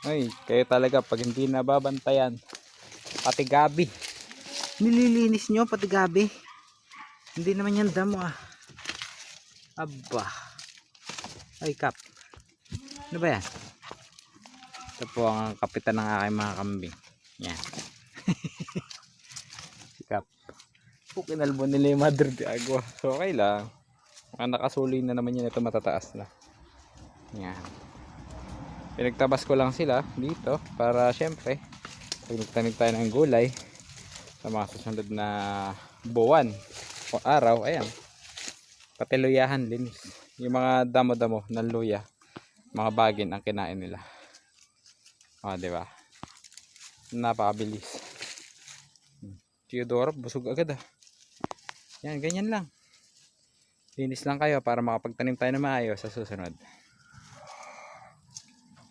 Ay, kayo talaga pag hindi nababantayan. Pati gabi. Nililinis nyo pati gabi. Hindi naman yan damo ah. Aba. Ay, kap. Ano ba yan? Ito po ang kapitan ng aking mga kambing. Yan. si Kap. Po, kinalbo nila yung mother de agua. So, okay lang. Mga nakasuloy na naman yan. Ito matataas na. Yan. Pinagtabas ko lang sila dito para syempre pag nagtanim tayo ng gulay sa mga susunod na buwan o araw, ayan. Pati luyahan linis. Yung mga damo-damo ng luya, mga bagin ang kinain nila. Ah, di ba? Napakabilis. Hmm. Theodora, busog agad ah. Yan, ganyan lang. Linis lang kayo para makapagtanim tayo na maayos sa susunod.